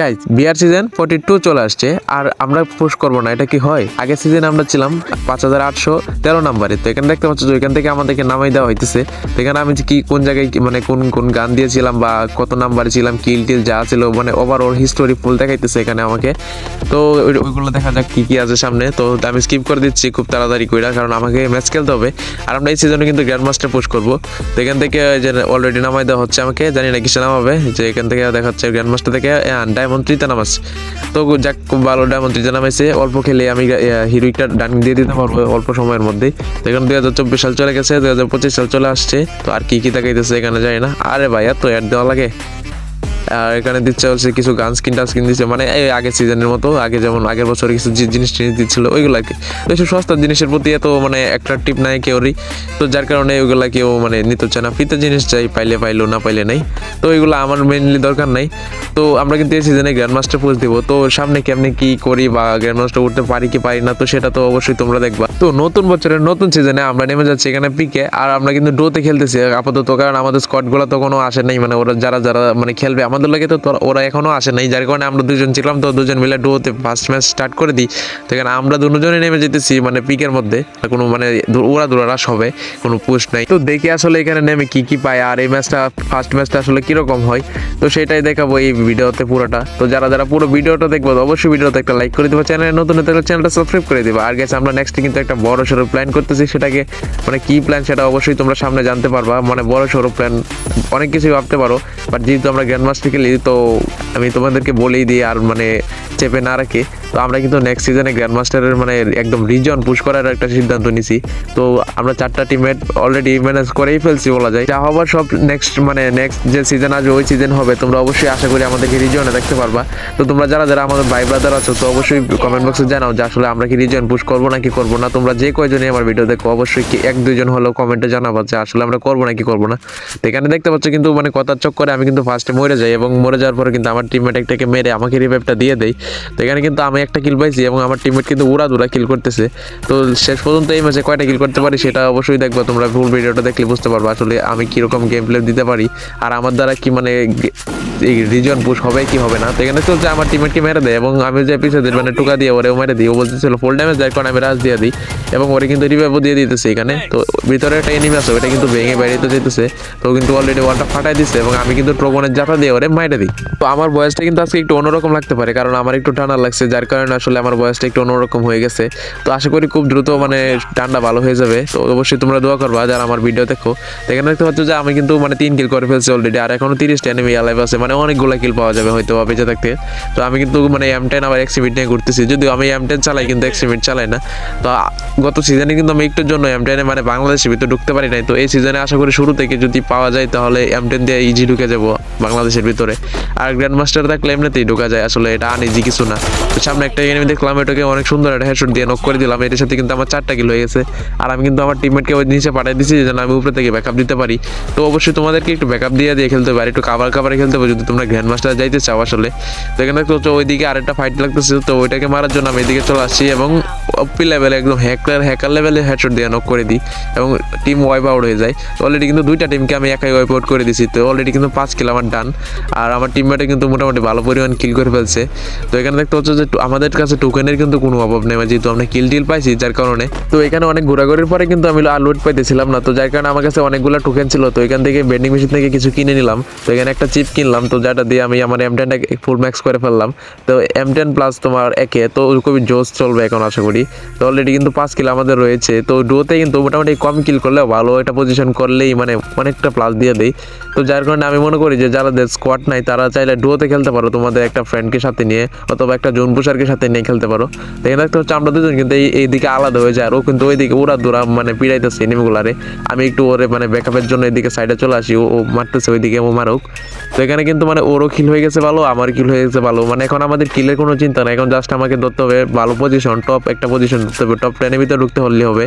Guys BR season forty two চলে আসছে, আর আমরা পুশ করব না, এটা কি হয়? আগের সিজনে আমরা ছিলাম পাঁচ হাজার আটশো তেরো নাম্বারে, তো এখানে দেখতে পাচ্ছ এখান থেকে আমাদেরকে নামাই দেওয়া হইতেছে। তো এখানে আমি কি, কোন জায়গায় মানে কোন কোন গান দিয়েছিলাম বা কত নাম্বারে ছিলাম, কিল টিল যা ছিল মানে ওভারঅল হিস্টোরি ফুল দেখাইতেছে এখানে আমাকে। তো ওইগুলো দেখা যাক কি কি আছে সামনে। তো আমি স্কিপ করে দিচ্ছি খুব তাড়াতাড়ি কইরা, কারণ আমাকে ম্যাচ খেলতে হবে। আর আমরা এই সিজনে কিন্তু গ্র্যান্ড মাস্টার পুশ করব। তো এখান থেকে যে অলরেডি নামাই দেওয়া হচ্ছে আমাকে, জানি না কিসে নামাবে, যে এখান থেকে দেখা যাচ্ছে গ্র্যান্ড মাস্টার থেকে ডায়মন্ড ত্রিতা নামাজ। তো যাক ভালো ডায়মন্ড ত্রিতা নামাইছে। অল্প খেলে আমি হিরোইকটা ডান দিয়ে দিতে পারব অল্প সময়ের মধ্যে তো এখন দুই হাজার চব্বিশ সাল চলে গেছে, দুই হাজার পঁচিশ সাল চলে আসছে। তো আর কি কি তাকাইতেছে এখানে যায় না। আরে ভাই এত অ্যাড দেওয়া লাগে। আর এখানে দিচ্ছে হচ্ছে কিছু গান স্কিন টান স্কিন দিচ্ছে। মানে এই আগের সিজনের মতো, আগে যেমন আগের বছর কিছু জিনিস টিনিস দিচ্ছিল, ওইগুলো আর কি। এইসব সস্তার জিনিসের প্রতি এত মানে অ্যাট্রাকটিভ নাই কেউরই। তো যার কারণে ওইগুলা কেউ মানে নিতে হচ্ছে না। ফ্রিতে জিনিস চাই, পাইলে পাইলো, না পাইলে নাই। তো ওইগুলো আমার মেনলি দরকার নাই। তো আমরা কিন্তু এই সিজনে গ্র্যান্ড মাস্টার পোস্ট দিব। তো সামনে কেমনে কি করি বা গ্র্যান্ড মাস্টার উঠতে পারি কি পারি না, তো সেটা তো অবশ্যই তোমরা দেখবা। তো নতুন বছরের নতুন সিজনে আমরা নেমে যাচ্ছি এখানে পিকে আর আমরা কিন্তু ডোতে খেলতেছি আপাতত, কারণ আমাদের স্কোয়াডগুলো তো কোনো আসে নাই। মানে ওরা যারা যারা মানে খেলবে আমাদের লাগে তো ওরা এখনও আসে নাই, যার কারণে আমরা দুজন ছিলাম, তো দুজন মিলে ডোতে ফার্স্ট ম্যাচ স্টার্ট করে দিই। তো এখানে আমরা দুজনে নেমে যেতেছি মানে পিকের মধ্যে। কোনো মানে ওরা দূরা রাস হবে, কোনো পুশ নাই। তো দেখি আসলে এখানে নেমে কি কি পায়, আর এই ম্যাচটা ফার্স্ট ম্যাচটা আসলে কীরকম হয়। তো সেটাই দেখাবো এই ভিডিওতে পুরোটা। তো যারা যারা পুরো ভিডিওটা দেখব অবশ্যই ভিডিওতে একটা লাইক করে দেবো। চ্যানেলে নতুন হতে চ্যানেলটা সাবস্ক্রাইব করে দেবো। আর গেছে আমরা নেক্সট কিন্তু একটা বড় সড়ো প্ল্যান করতেছি, সেটাকে মানে কি প্ল্যান সেটা অবশ্যই তোমরা সামনে জানতে পারবা। মানে বড় সড়ো প্ল্যান অনেক কিছুই ভাবতে পারো। বাট যেহেতু আমরা গ্র্যান্ড মাস্টার খেলি তো আমি তোমাদেরকে বলেই দিই আর মানে চেপে না রাখে, তো আমরা কিন্তু নেক্সট সিজনে গ্র্যান্ড মাস্টারের মানে একদম রিজন পুশ করার একটা সিদ্ধান্ত নিছি। তো আমরা চারটা টিমমেট অলরেডি ম্যানেজ করেই ফেলছি বলা যায়। যা হবার সব নেক্সট মানে নেক্সট যে সিজন আসবে, ওই সিজন হবে। তোমরা অবশ্যই আশা করি আমাদেরকে রিজনে দেখতে পারবা। তো তোমরা যারা যারা আমাদের ভাই ব্রাদার আছো, তো অবশ্যই কমেন্ট বক্সে জানাও যে আসলে আমরা কি রিজন পুশ করব নাকি করব না। তোমরা যে কয়জনই আমার ভিডিও দেখো, অবশ্যই কি এক দুজন হলেও কমেন্টে জানাব যে আসলে আমরা করব নাকি করব না। তো এখানে দেখতে পাচ্ছ কিন্তু মানে কথার চক্করে আমি কিন্তু ফার্স্টে মরে যাই এবং মরে যাওয়ার পরে কিন্তু আমার টিমমেট একটাকে মেরে আমাকে রিভাইভটা দিয়ে দেয়। তো এখানে কিন্তু আমি একটা কিল পাইছি এবং আমার টিমমেট কিন্তু উড়া দুরা কিল করতেছে। তো শেষ পর্যন্ত এই ম্যাচে কয়টা কিল করতে পারি সেটা অবশ্যই দেখব, তোমরা ফুল ভিডিওটা দেখলে বুঝতে পারব। আসলে আমি কীরকম গেম প্লে দিতে পারি, আর আমার দ্বারা কি মানে এই রিজন পুশ হবে কি হবে না, তো এখানে চলছে আমার টিমমেটকে মেরে দেয় এবং আমি যে পিছিয়ে দিই মানে টুকা দিয়ে ওরেও মেরে দিই। ও বলতেছিল ফুল ড্যামেজ দেয় কারণ আমি রাজ দিয়ে দিই এবং ওরে কিন্তু রিভাইভও দিয়ে দিতেছে এখানে। তো ভিতরে একটা এনিমি আছে, ওটা কিন্তু ভেঙে বেরিয়ে যেতেছে তো কিন্তু অলরেডি ওয়ালটা ফাটাই দিচ্ছে এবং আমি কিন্তু ট্রোবনের জাতা দিয়ে ওরে মাইরে দিই। তো আমার বয়সটা কিন্তু আজকে একটু অন্যরকম লাগতে পারে, কারণ আমার একটু ঠান্ডা লাগছে, যার কারণে আসলে আমার বয়সটা একটু অন্যরকম হয়ে গেছে। তো আশা করি খুব দ্রুত মানে ঠান্ডা ভালো হয়ে যাবে। তো অবশ্যই তোমরা দোয়া করবা, যারা আমার ভিডিও দেখো। তো এখানে দেখতে পাচ্ছ যে আমি কিন্তু মানে তিন কিল করে ফেলছি অলরেডি আর এখনও তিরিশটা এনিমি অ্যালাইভ আছে। মানে অনেকগুলো কিল পাওয়া যাবে হয়তো বা বেঁচে থাকতে। তো আমি কিন্তু মানে এম টেন আবার এক্সিমিট নিয়ে ঘুরতেছি। যদিও আমি এম টেন চালাই, কিন্তু এক্সিমিট চালাই না। তো গত সিজনে কিন্তু আমি একটুর জন্য এম টেনে মানে বাংলাদেশের ভিতরে ঢুকতে পারি নাই। তো এই সিজনে আশা করি শুরু থেকে যদি পাওয়া যায়, তাহলে এম টেন দিয়ে ইজি ঢুকে যাব বাংলাদেশের ভিতরে। আর গ্র্যান্ড মাস্টার থাকলে এমনিতেই ঢোকা যায়। আসলে এটা আনইজি কিছু না। তো সামনে একটা এনিমি দেখলাম, এটাকে অনেক সুন্দর একটা হেডশট দিয়ে নক করে দিলাম। এটার সাথে কিন্তু আমার চারটা কিল হয়ে গেছে। আর আমি কিন্তু আমার টিমমেটকে ওই নিচে পাঠিয়ে দিচ্ছি যেন আমি উপরে থেকে ব্যাকআপ দিতে পারি। তো অবশ্যই তোমাদেরকে একটু ব্যাকআপ দিয়ে দিয়ে খেলতে পারি একটু কাভার কাভারে খেলতে হবে যদি তোমরা গ্র্যান্ড মাস্টার যাইতে চাও আসলে। তো এখানে তো ওইদিকে আরেকটা ফাইট লাগতেছে, তো ওইটাকে মারার জন্য আমি এদিকে চলে আসছি এবং অপি লেভেলে একদম হ্যাকার হ্যাকার লেভেলে হেডশট দিয়ে নক করে দিই এবং টিম ওয়াইপ আউট হয়ে যায়। তো অলরেডি কিন্তু দুইটা টিমকে আমি একাই ওয়াইপ আউট করে দিছি। তো অলরেডি কিন্তু পাঁচ কিল আমার ডান আর আমার টিমমেটে কিন্তু মোটামুটি ভালো পরিমাণ কিল করে ফেলছে। তো এখানে দেখতে হচ্ছে যে আমাদের কাছে টোকেনের কিন্তু কোনো অভাব নেই। মানে যেহেতু আমরা কিল টিল পাইছি, যার কারণে। তো এখানে অনেক ঘোরাঘুরির পরে কিন্তু আমি আর লুট পাইতেছিলাম না। তো যার কারণে আমার কাছে অনেকগুলো টোকেন ছিল। তো এখান থেকে বেন্ডিং মেশিন থেকে কিছু কিনে নিলাম। তো এখানে একটা চিপ কিনলাম। তো যেটা দিয়ে আমি আমার এম টেনটা ফুল ম্যাক্স করে ফেললাম। তো এম টেন প্লাস তোমার একে। তো খুবই জোস চলবে এখন, আশা করি। তো অলরেডি কিন্তু পাঁচ কিল আমাদের রয়েছে। তো ডোতে কিন্তু মোটামুটি কম কিল করলে ভালো। একটা পজিশন করলেই মানে অনেকটা প্লাস দিয়ে দেয়। তো যার কারণে আমি মনে করি যে যাদের স্কোয়াড নাই, তারা চাইলে ডুয়োতে খেলতে পারো। তোমাদের একটা ফ্রেন্ডকে সাথে নিয়ে অথবা একটা জোন পুষারকে সাথে নিয়ে খেলতে পারো। এখানে দেখতে হচ্ছে আমরা দুজন কিন্তু এই এইদিকে আলাদা হয়ে যায়। আর ও কিন্তু ওইদিকে ওরা দূরা মানে পিড়াইতেছে এনিমিগুলারে আমি একটু ওরে মানে ব্যাকআপের জন্য এদিকে সাইডে চলে আসি, ও ও মারতেছে ওইদিকে, ও মারুক। তো এখানে কিন্তু মানে ওরও কিল হয়ে গেছে ভালো, আমার কিল হয়ে গেছে ভালো। মানে এখন আমাদের কিলের কোনো চিন্তা নাই। এখন জাস্ট আমাকে ধরতে হবে ভালো পজিশন টপ একটা পজিশন ধরতে হবে টপ টেনের ভিতরে ঢুকতে হলে হবে।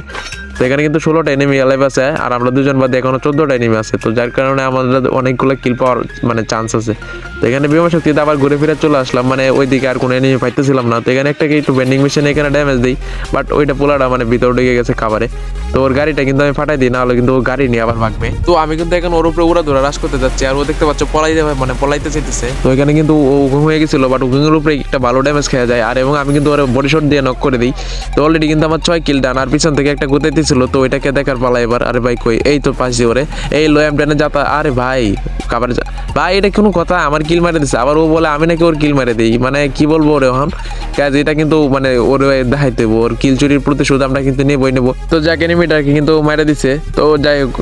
তো এখানে কিন্তু ষোলোটা এনিমি অ্যালাইভ আছে আর আমরা দুজন বাদে এখনও চোদ্দোটা এনিমি আছে। তো যার কারণে আমাদের অনেকগুলো কিল পাওয়ার মানে চান্স আছে। তো এখানে বিমান শক্তিতে আবার ঘুরে ফিরে চলে আসলাম মানে ওইদিকে আর কোনো এনিমি পাইতেছিলাম না। তো এখানে একটা একটু বেন্ডিং মেশিনে এখানে ড্যামেজ দিই বাট ওইটা পোলাটা মানে ভিতর ঢুকে গেছে খাবারে। তো ওর গাড়িটা কিন্তু আমি ফাটাই দিই না হলে কিন্তু ও গাড়ি নিয়ে আবার ভাগবে। তো আমি কিন্তু এখন ওর উপরে উড়া ধরে রাস করতে যাচ্ছি, আর ও দেখতে পাচ্ছ পলাই যাবে মানে পলাইতে চাইতেছে। তো এখানে কিন্তু ও ঘুম হয়ে গেছিল বাট ঘুমের উপরে একটা ভালো ড্যামেজ খেয়ে যায়। আর এবং আমি কিন্তু ওর বডি শট দিয়ে নক করে দিই। তো অলরেডি কিন্তু আমার ছয় কিল ডান আর পিছন থেকে একটা গুতাইতেছিল তো ওইটাকে দেখার পালা এবার। আরে ভাই কই? এই তো পাশ দিয়ে ওরে। এই লোয়াম ডানে যাতা। আরে ভাই কাবার ভাই এটা কোনো কথা আমার কিল মারে দিছে। আবার ও বলে আমি নাকি ওর কিল মারে দিই। মানে কি বলব ওরে এখন? কাজ এটা কিন্তু মানে ওর দেখাইতে হইবো, ওর কিল চুরির প্রতিশোধ আমরা কিন্তু নেবই নেব। তো যাক এনিমিটাকে কিন্তু মারে দিছে। তো যাই হোক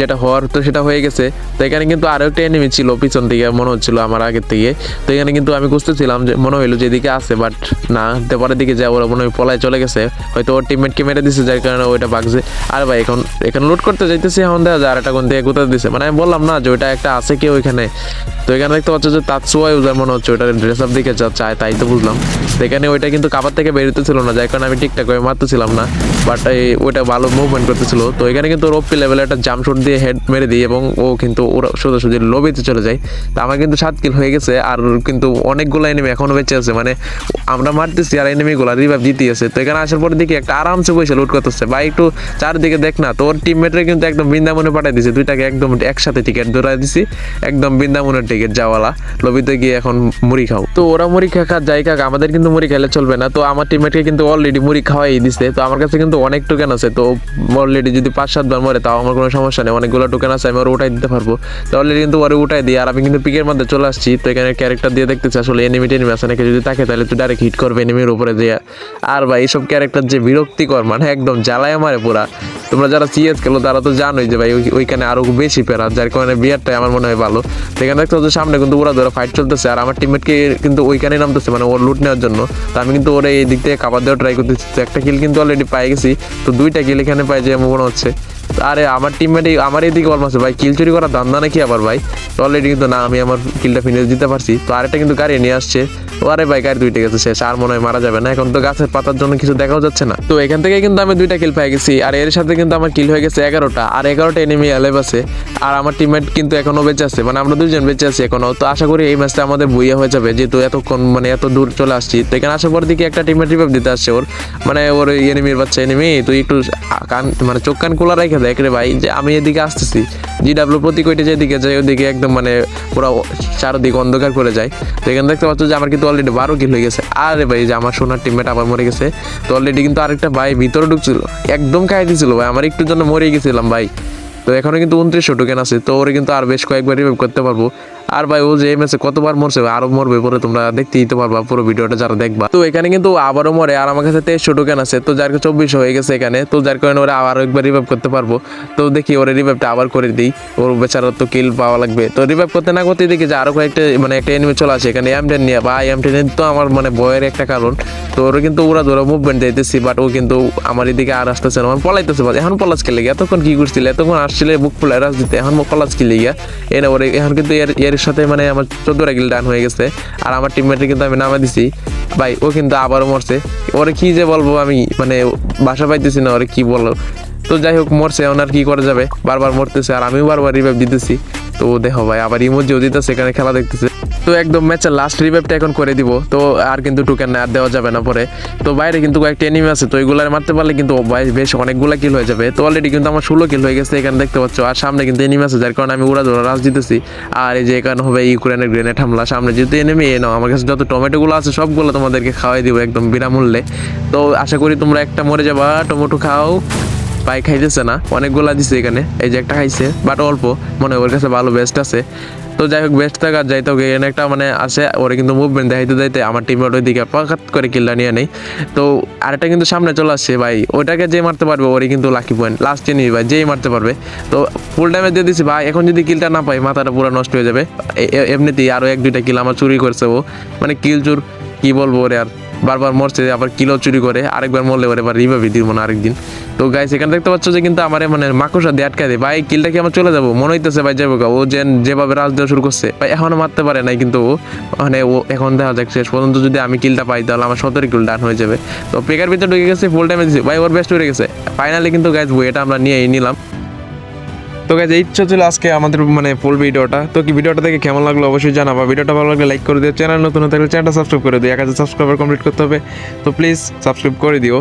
যেটা হওয়ার তো সেটা হয়ে গেছে। তো এখানে কিন্তু আরও একটা এনিমি ছিল পিছন থেকে মনে হচ্ছিল আমার আগের থেকে। তো এখানে কিন্তু আমি খুঁজতেছিলাম যে মনে হইল যে এদিকে আছে বাট না পরের দিকে যায় ওরা মনে হয় পলায় চলে গেছে। হয়তো ওর টিমমেটকে মেরে দিছে যার কারণে ওইটা বাগছে। আর ভাই এখন এখানে লুট করতে যাইতেছি এখন দেখা যায় আর একটা কোন থেকে কোথাও দিছে। মানে আমি বললাম না যে ওইটা একটা আছে। কি ওইখানে? তো এখানে দেখতে পাচ্ছ যে তাৎসুয়া ইউজার মনে হচ্ছে, ওইটার ড্রেস আপ দিকে চায় তাই তো বুঝলাম। এখানে ওইটা কিন্তু কাবার থেকে বেরোতেছিল না, যার কারণে আমি ঠিকঠাক করে মারতেছিলাম না বাট ওইটা ভালো মুভমেন্ট করতেছিল। তো এখানে কিন্তু রোপি লেভেলে একটা জাম্প শট দিয়ে হেড মেরে দিই এবং ও কিন্তু ওরা সোজা সোজা লবিতে চলে যায়। তো আমার কিন্তু সাত কিল হয়ে গেছে আর কিন্তু অনেকগুলো এনিমি এখনও বেঁচে আছে মানে আমরা মারতেছি আর এনিমিগুলো রিভাইভ দিতে আছে তো এখানে আসার পরে দেখি একটা আরামসে বসে লুট করতেছে। বা একটু চারদিকে দেখ না, তোর টিমমেটরা কিন্তু একদম বৃন্দাবনে পাঠিয়ে দিছে, দুইটাকে একদম একসাথে টিকিট ধরাই দিছি। একদম বৃন্দাবনের টিকিট যাওয়ালা। লবিতে গিয়ে এখন মুড়ি খাও তো ওরা মুড়ি খা যাই খাক আমাদের কিন্তু মুড়ি খেলে চলবে না। তো আমার টিমমেটকে কিন্তু অলরেডি মুড়ি খাওয়াই দিছে। তো আমার কাছে কিন্তু অনেক টোকেন আছে। তো অলরেডি যদি পাঁচ সাতবার মরে, তাও আমার কোনো সমস্যা নেই। অনেকগুলো টোকেন আছে, আমি ওর উঠাই দিতে পারব। তো অলরেডি কিন্তু ওরে উঠাই দিই আর আমি কিন্তু পিকের মধ্যে চলে আসছি। তো এখানে ক্যারেক্টার দিয়ে দেখতেছি, আসলে এনিমি টেনিমি আছে। নাকি যদি থাকে, তাহলে তুই ডাইরেক্ট হিট করবে এনিমির উপরে দিয়ে। আর ভাই এইসব ক্যারেক্টার যে বিরক্তিকর মানে একদম জ্বালায় মারে পুরা। তোমরা যারা সিএস খেলো তারা তো জানোই যে ভাই ওইখানে আরও বেশি প্যারা, যার কারণে বিয়ারটাই আমার মনে হয় ভালো। তো এখানে দেখতে হচ্ছে সামনে কিন্তু ওরা ধরে ফাইট চলতেছে। আর আমার টিমমেটকে কিন্তু ওইখানে নামতেছে মানে ওর লুট নেওয়ার জন্য। তো আমি কিন্তু ওরা এই দিক থেকে খাবার দেওয়া ট্রাই করতেছি। তো একটা কিল কিন্তু অলরেডি পাই গেছি। তো দুইটা কিল এখানে পাই যে মনে হচ্ছে। আরে, আমার টিমমেট আমার এদিকে এইদিকে অলমাস ভাই কিল চুরি করার ধান্দা নাকি আবার, ভাই? অলরেডি কিন্তু না, আমি আমার কিলটা ফিনিশ দিতে পারছি। তো আরেকটা কিন্তু গাড়ি নিয়ে আসছে। ও আরে, ভাই, গাড়ি দুইটা গেছে, শেষ, আর মনে হয় মারা যাবে না। এখন তো গাছের পাতার জন্য কিছু দেখাও যাচ্ছে না। তো এখান থেকে কিন্তু আমি দুইটা কিল পেয়ে গেছি, আর এর সাথে কিন্তু আমার কিল হয়ে গেছে এগারোটা। আর এগারোটা এনিমি অ্যালেভ আছে। আর আমার টিমমেট কিন্তু এখনও বেঁচে আছে মানে আমরা দুজন বেঁচে আছি এখনও। তো আশা করি এই ম্যাচটা আমাদের বইয়া হয়ে যাবে, যেহেতু এতক্ষণ মানে এত দূর চলে আসছি। তো এখানে আসার পর দিকে একটা টিমের রিভাইভ দিতে আসছে ওর। মানে ওর এনিমির বাচ্চা এনিমি তুই একটু কান মানে চোখ কান খোলা রেখে দেখ রে ভাই, যে আমি এদিকে আসতেছি জি ডাব্লিউ প্রতীক যেদিকে যায়, ওদিকে একদম মানে পুরো চারদিকে অন্ধকার করে যায়। তো এখানে দেখতে পাচ্ছ যে আমার কিন্তু অলরেডি বারো কিল হয়ে গেছে। আরে ভাই, যে আমার সোনার টিমমেট আবার মরে গেছে। তো অলরেডি কিন্তু আরেকটা ভাই ভিতরে ঢুকছিল, একদম খাই দিছিল ভাই। আমার একটু জন্য মরে গেছিলাম ভাই। তো এখনও কিন্তু উনত্রিশশো টোকেন আছে, তো ওরে কিন্তু আর বেশ কয়েকবার রিভাইভ করতে পারব। আর ভাই, ও যে এই ম্যাচে কতবার মরছে, আরও মরবে, পরে তোমরা দেখতে দিতে পারবা, পুরো ভিডিওটা যারা দেখবা। তো এখানে কিন্তু আবারও মরে, আর আমার কাছে তেইশশো টোকেন আছে? তো যার চব্বিশশো হয়ে গেছে এখানে, তো যার কারণে ওরা আবার একবার রিভাইভ করতে পারব। তো দেখি ওরে রিভাইভটা আবার করে দিই, ওর বেচারা তো কিল পাওয়া লাগবে। তো রিভাইভ করতে না করতে দেখি যে আরও কয়েকটা মানে একটা এনিমি চলে আসে এখানে এম টেন নিয়ে। বা এম টেন তো আমার মানে ভয়ের একটা কারণ। তো ওরা কিন্তু ওরা ধরো মুভমেন্ট দিতেছি বাট ও কিন্তু আমার এদিকে আর আসতেছে না। আমার পলাইতেছে বাট এখন পলাশ খেলে গিয়া। এতক্ষণ কি করছিলে? এতক্ষণ আসছিলে, বুক ফুলে রাজ দিতে। এখন পলাশ খেলে গিয়া। এনে ওরে, এখন কিন্তু এর এর সাথে মানে আমার চোদ্দ গিল ডান হয়ে গেছে। আর আমার টিমমেটে কিন্তু আমি নামা দিছি। ভাই, ও কিন্তু আবারও মরছে। ওরে কি যে বলব আমি মানে বাসা পাইতেছি না, ওরে কি বলব। তো যাই হোক, মরছে, ওনার কি করা যাবে? বারবার মরতেছে, আর আমিও বারবার রিভাইভ দিতেছি। তো দেখো ভাই, আবার ইমোজিও দিতেছে, এখানে খেলা দেখতেছে। তো একদম ম্যাচের লাস্ট রিভাইভটা এখন করে দিব। তো আর কিন্তু টুকেন আর দেওয়া যাবে না পরে। তো বাইরে কিন্তু কয়েকটা এনিমি আছে, তো এগুলার মারতে পারলে কিন্তু বেশ অনেকগুলা কিল হয়ে যাবে। তো অলরেডি কিন্তু আমার ষোলো কিল হয়ে গেছে, এখানে দেখতে পাচ্ছ। আর সামনে কিন্তু এনিমি আছে, যার কারণে আমি উড়া ধরা রাজ দিতেছি। আর এই যে এখানে হবে ইউক্রেনের গ্রেনেড হামলা। সামনে যেহেতু এনিমি এ নাও, আমার কাছে যত টমেটোগুলো আছে, সবগুলো তোমাদেরকে খাওয়াই দিব একদম বিনামূল্যে। তো আশা করি তোমরা একটা মরে যাবা, টমেটো খাও। পাই খাইতেছে না, অনেকগুলা দিছে এখানে, এই যে একটা খাইছে বাট অল্প, মনে ওর কাছে ভালো বেস্ট আছে। তো যাই হোক বেস্ট থাকার যাইতে হোক এখানে একটা মানে আছে ওরা কিন্তু মুভমেন্ট দেখাইতে দেখাইতে আমার টিমের ওই দিকে পাকাত করে কিল্লা নিয়ে নেই। তো আরেকটা কিন্তু সামনে চলে আসছে ভাই, ওইটাকে যে মারতে পারবে, ওরই কিন্তু লাকি পয়েন্ট লাস্টে নিয়ে ভাই, যেই মারতে পারবে। তো ফুল টাইমে দিয়ে দিছি ভাই, এখন যদি কিলটা না পাই মাথাটা পুরো নষ্ট হয়ে যাবে। এমনিতেই আরও এক দুইটা কিল আমার চুরি করছে ও। মানে কিল চুর, কি বলব ওরে আর। বারবার মরছে, আবার কিলো চুরি করে, আরেকবার মরলে পরে আবার রিভাবি দিব না আরেকদিন। তো গাইস এখানে দেখতে পাচ্ছ যে কিন্তু আমার মানে মাকুসা দিয়ে আটকা দেয়। ভাই, কিলটা কি আমার চলে যাব? মনে হইতেছে ভাই যাব ও যে যেভাবে রাজ দেওয়া শুরু করছে, ভাই এখনও মারতে পারে নাই কিন্তু ও মানে ও এখন দেখা যাক শেষ পর্যন্ত যদি আমি কিলটা পাই তাহলে আমার সতেরো কিল ডান হয়ে যাবে। তো পেকার ভিতরে ঢুকে গেছে ফুল টাইমে দিচ্ছে ভাই, ওর বেস্ট হয়ে গেছে। ফাইনালি কিন্তু গাইস এটা আমরা নিয়েই নিলাম। তো গাইজ এই ইচ্ছা ছিল আজকে আমাদের মানে ফুল ভিডিওটা তো কি ভিডিওটা দেখে কেমন লাগল অবশ্যই জানাবা। ভিডিওটা ভালো লাগলে লাইক করে দিও। চ্যানেল নতুন থাকলে চ্যানেলটা সাবস্ক্রাইব করে দিও। এক হাজার সাবস্ক্রাইবার কমপ্লিট করতে হবে। তো প্লিজ সাবস্ক্রাইব করে দিও।